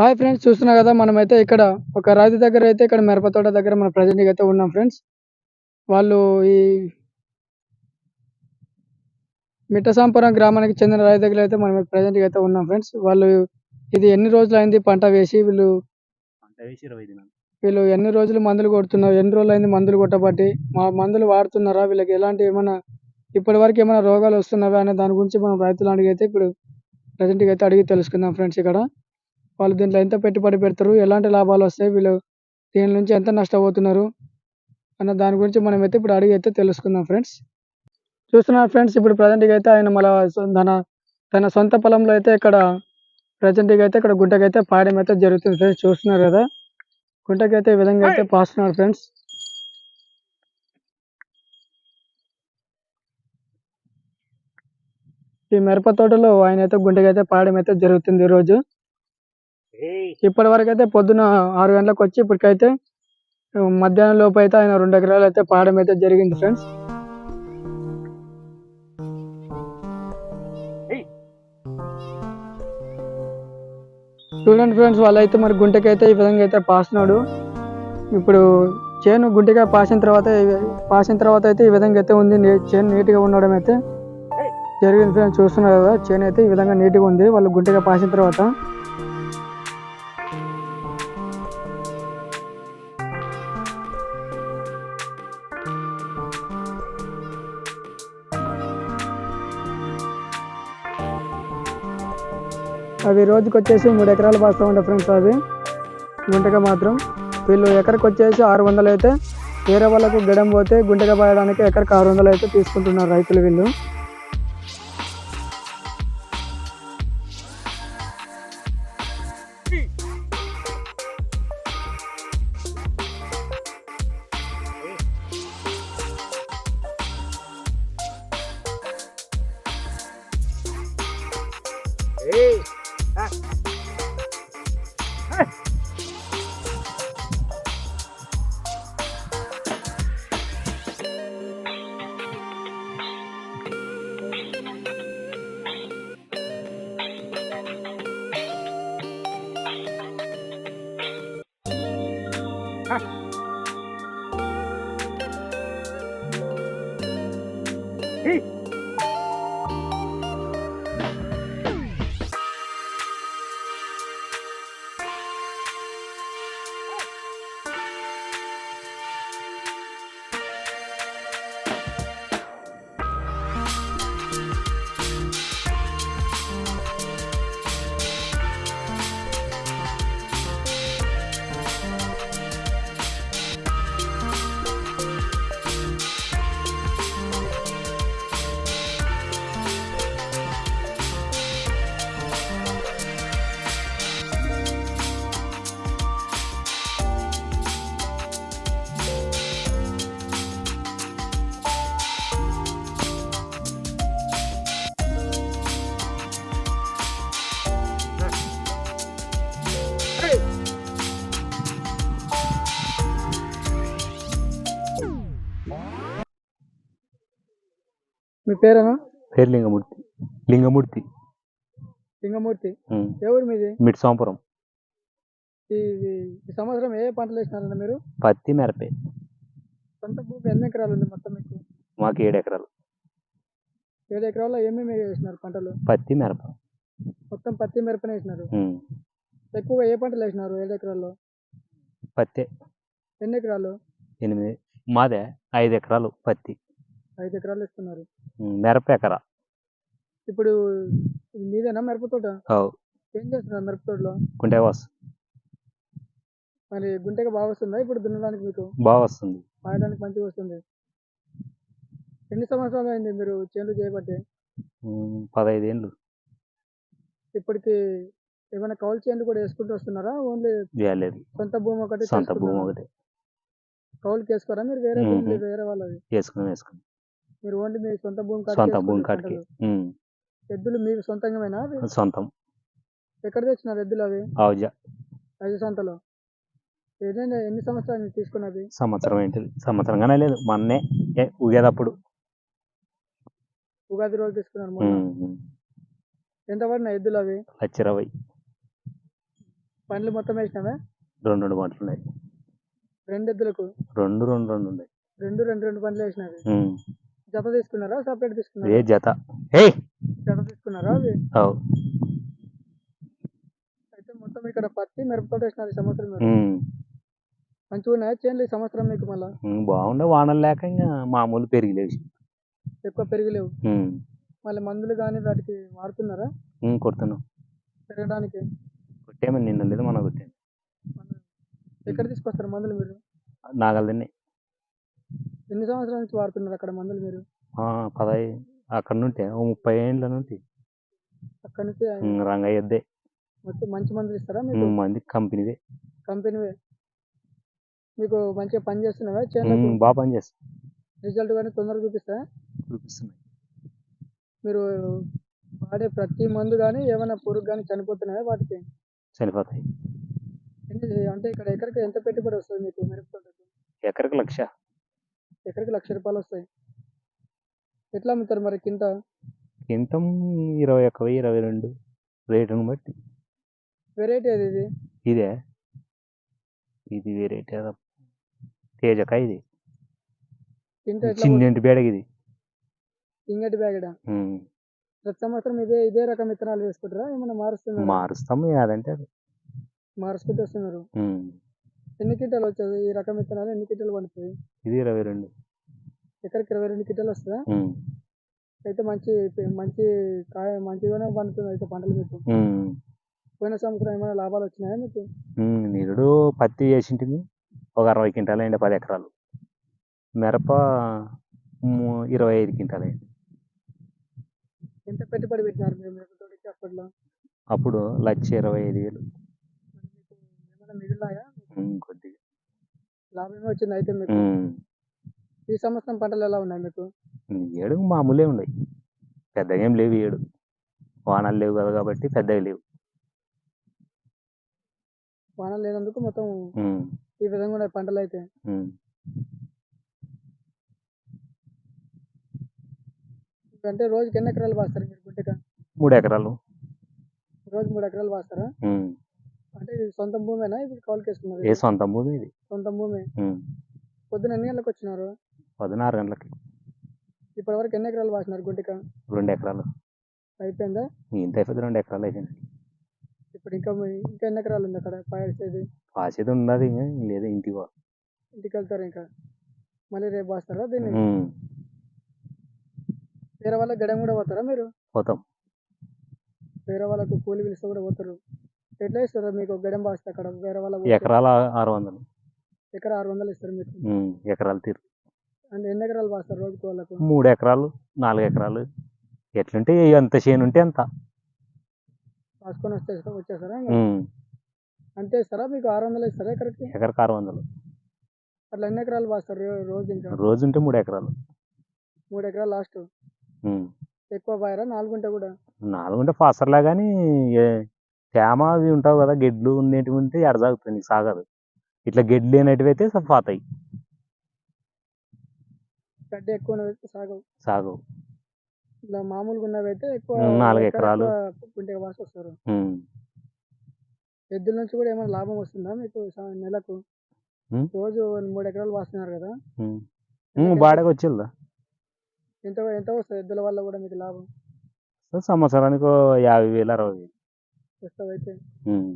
Hi friends చూస్తున్నా కదా మనమైతే ఇక్కడ ఒక రైతు దగ్గర అయితే ఇక్కడ మిరప తోట దగ్గర మన ప్రజెంట్ అయితే ఉన్నాం ఫ్రెండ్స్ వాళ్ళు ఈ మిట్టసాంపురం గ్రామానికి చెందిన రైతు దగ్గర అయితే మనం ప్రజెంట్ అయితే ఉన్నాం ఫ్రెండ్స్ వాళ్ళు ఇది ఎన్ని రోజులు అయింది పంట వేసి వీళ్ళు వీళ్ళు ఎన్ని రోజులు మందులు కొడుతున్నారు ఎన్ని రోజులు అయింది మందులు కొట్టబట్టి మా మందులు వాడుతున్నారా వీళ్ళకి ఎలాంటి ఏమైనా ఇప్పటి వరకు ఏమైనా రోగాలు వస్తున్నావా అనే దాని గురించి మనం రైతులు అడిగైతే ఇప్పుడు ప్రజెంట్ అయితే అడిగి తెలుసుకుందాం ఫ్రెండ్స్ ఇక్కడ. వాళ్ళు దీంట్లో ఎంత పెట్టుబడి పెడతారు? ఎలాంటి లాభాలు వస్తాయి? వీళ్ళు దీని నుంచి ఎంత నష్టపోతున్నారు? అన్న దాని గురించి మనం అయితే ఇప్పుడు అడిగి అయితే తెలుసుకుందాం ఫ్రెండ్స్. చూస్తున్నా ఫ్రెండ్స్ ఇప్పుడు ప్రజెంట్గా అయితే ఆయన మళ్ళీ తన తన సొంత పొలంలో అయితే ఇక్కడ ప్రజెంట్గా అయితే ఇక్కడ గుంటకైతే పాడడం అయితే జరుగుతుంది ఫ్రెండ్స్. చూస్తున్నారు కదా? గుంటకైతే ఈ విధంగా అయితే పాస్తున్నారు ఫ్రెండ్స్. ఈ మిరప తోటలో ఆయన అయితే గుంటకైతే పాడడం అయితే జరుగుతుంది రోజు ఇప్పటి వరకు అయితే పొద్దున ఆరు గంటలకు వచ్చి ఇప్పటికైతే మధ్యాహ్నం లోపు అయితే ఆయన రెండు ఎకరాలు అయితే పాడడం అయితే జరిగింది ఫ్రెండ్స్. చూడండి ఫ్రెండ్స్ వాళ్ళైతే మరి గుంటకైతే ఈ విధంగా అయితే పాస్తున్నాడు ఇప్పుడు చేను గుంటగా పాసిన తర్వాత పాసిన తర్వాత అయితే ఈ విధంగా అయితే ఉంది. చేను నీట్గా ఉండడం అయితే జరిగింది ఫ్రెండ్స్ చూస్తున్నారు కదా చేను అయితే ఈ విధంగా నీట్గా ఉంది. వాళ్ళు గుంటగా పాసిన తర్వాత అవి రోజుకి వచ్చేసి మూడు ఎకరాలు పాస్తూ ఉంటాయి ఫ్రెండ్స్ అవి. గుంటగా మాత్రం. వీళ్ళు ఎకరకు వచ్చేసి ఆరు వందలు అయితే వేరే వాళ్ళకు గడం పోతే గుంటగా పాయడానికి ఎకరకు ఆరు వందలు అయితే తీసుకుంటున్నారు రైతులు వీళ్ళు. 二。మీ పేరేనా? పేరు లింగమూర్తి. లింగమూర్తి. లింగమూర్తి. ఎవరు మీది? మిట్ సాంపురం ఈ సంవత్సరం ఏ పంటలు వేసినారన్న మీరు? పత్తి మిరపే. సొంత భూమి ఎన్ని ఎకరాలు ఉంది మొత్తం మీకు? మాకు ఏడు ఎకరాలు. ఏడు ఎకరాల్లో ఏమేమి వేసినారు పంటలు? పత్తి మిరప. మొత్తం పత్తి మిరపనే వేసినారు. ఎక్కువగా ఏ పంటలు వేసినారు ఏడు ఎకరాల్లో? పత్తే. ఎన్ని ఎకరాలు? ఎనిమిది. మాదే ఐదు ఎకరాలు పత్తి. ఐదు ఎకరాలు ఇస్తున్నారు మిరప ఎకరా. ఇప్పుడు ఇది మీదేనా మిరప తోట? అవు ఏం చేస్తున్నారు మిరప తోటలో? కుంటే వస్. మరి గుంటగా బాగా వస్తుందా ఇప్పుడు దున్నడానికి మీకు? బాగా వస్తుంది. పాయడానికి మంచిగా వస్తుంది. ఎన్ని సంవత్సరాలు అయింది మీరు చేనులు చేయబట్టి? పదహైదు ఏళ్ళు. ఇప్పటికి ఏమైనా కౌలు చేనులు కూడా వేసుకుంటూ వస్తున్నారా? ఓన్లీ సొంత భూమి ఒకటి సొంత భూమి? ఒకటి. కౌలుకి వేసుకోరా మీరు? వేరే. భూమి వేరే వాళ్ళది? వేసుకుని వేసుకుని. మీరు ఓన్లీ మీ సొంత భూమి సొంత భూమి. ఉమ్, ఎద్దులు సొంతంగామేనా అవి? సొంతం. ఎక్కడ తెచ్చినారు ఎద్దులు అవి? ఐదు సంతలో. ఏదైనా ఎన్ని సంవత్సరాలు మీరు తీసుకున్నది? సంవత్సరం ఏంటిది? సంవత్సరంగానే లేదు. మొన్నే ఉగేదప్పుడు. ఉగాది రోజు తీసుకున్నారు. ఎంత పడినాయి ఎద్దులు అవి? లక్ష ఇరవై పండ్లు మొత్తం వేసినావా? రెండు రెండు పంటలు ఉన్నాయి. రెండు ఎద్దులకు? రెండు రెండు రెండు ఉన్నాయి. రెండు రెండు రెండు పండ్లు వేసినవి. జత తీసుకున్నారా? సపరేట్ ఏ తీసుకున్నారా జత? ఏ జత తీసుకున్నారా అవి అవు అయితే మొత్తం ఇక్కడ పత్తి మిరప తోట వేసినారు ఈ సంవత్సరం మీరు. ఉమ్. మంచిగా ఉన్నాయా? చేనులు ఈ సంవత్సరం మీకు మళ్ళా? ఉమ్, బాగుండే వానలు లేక ఇంకా మామూలు పెరిగిలేసి ఎక్కువ పెరిగిలేవు. ఉమ్. మళ్ళీ మందులు కానీ వాటికి వాడుతున్నారా? ఉమ్, కొడుతున్నాం. పెరగడానికి? కొట్టామని నిన్న లేదు మన కొట్టాము మన- ఎక్కడ తీసుకొస్తారు మందులు మీరు? నాగలదన్ని. ఎన్ని సంవత్సరాల నుంచి వాడుతున్నారు అక్కడ మందులు మీరు? పదహై అక్కడ నుండి ఓ ముప్పై ఏళ్ళ నుండి అక్కడ నుంచి రంగయ్యద్దే మొత్తం మంచి మందులు ఇస్తారా మీకు? మంది కంపెనీదే. కంపెనీవే. మీకు మంచిగా పని చేస్తున్నావా? బాగా పని చేస్తాం. రిజల్ట్ కానీ తొందరగా చూపిస్తా చూపిస్తున్నాయి. మీరు వాడే ప్రతి మందు కానీ ఏమైనా పురుగు కానీ చనిపోతున్నాయా వాటికి? చనిపోతాయి. అంటే ఇక్కడ ఎకరికి ఎంత పెట్టుబడి వస్తుంది మీకు మిరప ఎకరికి లక్ష. ఎకరికి లక్ష రూపాయలు వస్తాయి. ఎట్లా అమ్ముతారు మరి కింద కింటం ఇరవై ఒక్క వెయ్యి ఇరవై రెండు రేటును బట్టి. వెరైటీ అది ఇది? ఇదే. ఇది వెరైటీ తేజకాయ ఇది. కింద ఎట్లా చిన్నింటి బేడగ ఇది. ఇంగటి బ్యాగడ ప్రతి సంవత్సరం ఇదే ఇదే రకం విత్తనాలు వేసుకుంటారా? ఏమైనా మారుస్తున్నారు? మారుస్తాము అదంటే అది. మార్చుకుంటూ వస్తున్నారు. ఎన్ని కింటాలు వచ్చేది? ఈ రకం విత్తనాలు ఎన్ని కింటాలు పండుతుంది ఇది ఇరవై రెండు. ఎకరికి ఇరవై రెండు కింటాలు వస్తుందా? అయితే మంచి మంచి కాయ మంచిగానే పండుతుంది అయితే పంటలు మీకు. పోయిన సంవత్సరం ఏమైనా లాభాలు వచ్చినాయా మీకు? నిరుడు పత్తి వేసింటిమి ఒక అరవై క్వింటాలు అయింది పది ఎకరాలు. మిరప ఇరవై ఐదు క్వింటాలు అయింది ఎంత పెట్టుబడి పెట్టినారు మీరు మిరప తోటకి అప్పట్లో? అప్పుడు లక్ష ఇరవై ఐదు వేలు. మిగిలినాయా? కొద్దిగా. లాభమే వచ్చింది. అయితే మీకు ఉమ్, ఈ సంవత్సరం పంటలు ఎలా ఉన్నాయి మీకు? ఏడు మామూలే ఉన్నాయి. పెద్దగా ఏం లేవు ఏడు. వానలు లేవు కదా కాబట్టి పెద్దగా లేవు. వాన లేనందుకు మొత్తం ఉమ్, ఈ విధంగా ఉన్నాయి పంటలు అయితే ఉమ్. అంటే రోజుకి ఎన్ని ఎకరాలు పాస్తారు మీరు గుంటక? మూడు ఎకరాలు రోజు మూడు ఎకరాలు పాస్తారా ఉమ్. అంటే ఇది సొంత భూమేనా? ఇప్పుడు కౌలుకి వేసుకున్నారు ఏ సొంత భూమి ఇది? సొంత భూమి. పొద్దున ఎన్ని గంటలకు వచ్చినారు? పదిన్నర గంటలకి. ఇప్పటి వరకు ఎన్ని ఎకరాలు పాసినారు గుంటక రెండు ఎకరాలు. అయిపోయిందా? ఇంత అయిపోతుంది రెండు ఎకరాలు అయిపోయింది. ఇప్పుడు ఇంకా మీ- ఇంకా ఎన్ని ఎకరాలు ఉంది అక్కడ పాసేది పాసేది ఉన్నది ఇంకా లేదు ఇంటికి పో ఇంటికి వెళ్తారు ఇంకా? మళ్ళీ రేపు పాస్తారా దీన్ని. వేరే వాళ్ళ గడం కూడా పోతారా మీరు? పోతాం. వేరే వాళ్ళకు కూలి పిలిస్తే కూడా పోతారు. ఎట్లా ఇస్తారా? మీకు గడం పాస్తే అక్కడ వేరే వాళ్ళ ఎకరాలు ఆరు వందలు. ఎకరా ఆరు వందలు ఇస్తారు మీకు? ఉమ్. ఎకరాలు తీరు. అంటే ఎన్ని ఎకరాలు పాస్తారు రోజుకి వాళ్ళకు? మూడు ఎకరాలు నాలుగు ఎకరాలు. ఎట్లుంటే ఎంత చేను ఉంటే అంత. పాసుకొని వస్తే వచ్చేస్తారా. అంతే ఇస్తారా? మీకు ఆరు వందలు ఇస్తారా ఎకరకి? ఎకరకు ఆరు వందలు. అట్లా ఎన్ని ఎకరాలు పాస్తారు రో- రోజు ఇంకా? రోజు ఉంటే మూడు ఎకరాలు. మూడు ఎకరాలు లాస్ట్. ఎక్కువ పాయరా నాలుగు ఉంటే కూడా? నాలుగు ఉంటే ఫాసర్లా కానీ తేమ అవి ఉంటావు కదా గెడ్లు ఉండేటివి ఉంటే ఎడసాగుతుంది నీకు సాగదు ఇట్లా గెడ్లు లేనటివి అయితే పోతాయి. గడ్డి ఎక్కువ సాగవు. సాగవు. ఇట్లా మామూలుగా ఉన్నవైతే ఎక్కువ నాలుగు ఎకరా ఎకరాలు. వస్తారు ఉమ్. ఎద్దుల నుంచి కూడా ఏమైనా లాభం వస్తుందా మీకు నెలకు. రోజు మూడు ఎకరాలు పాస్తున్నారు కదా. బాడగా వచ్చిందా ఎంత ఎంత వస్తుంది ఎద్దుల వల్ల కూడా మీకు లాభం? సంవత్సరానికి యాభై వేలు అరవై వేలు. వస్తుంది అయితే ఉమ్.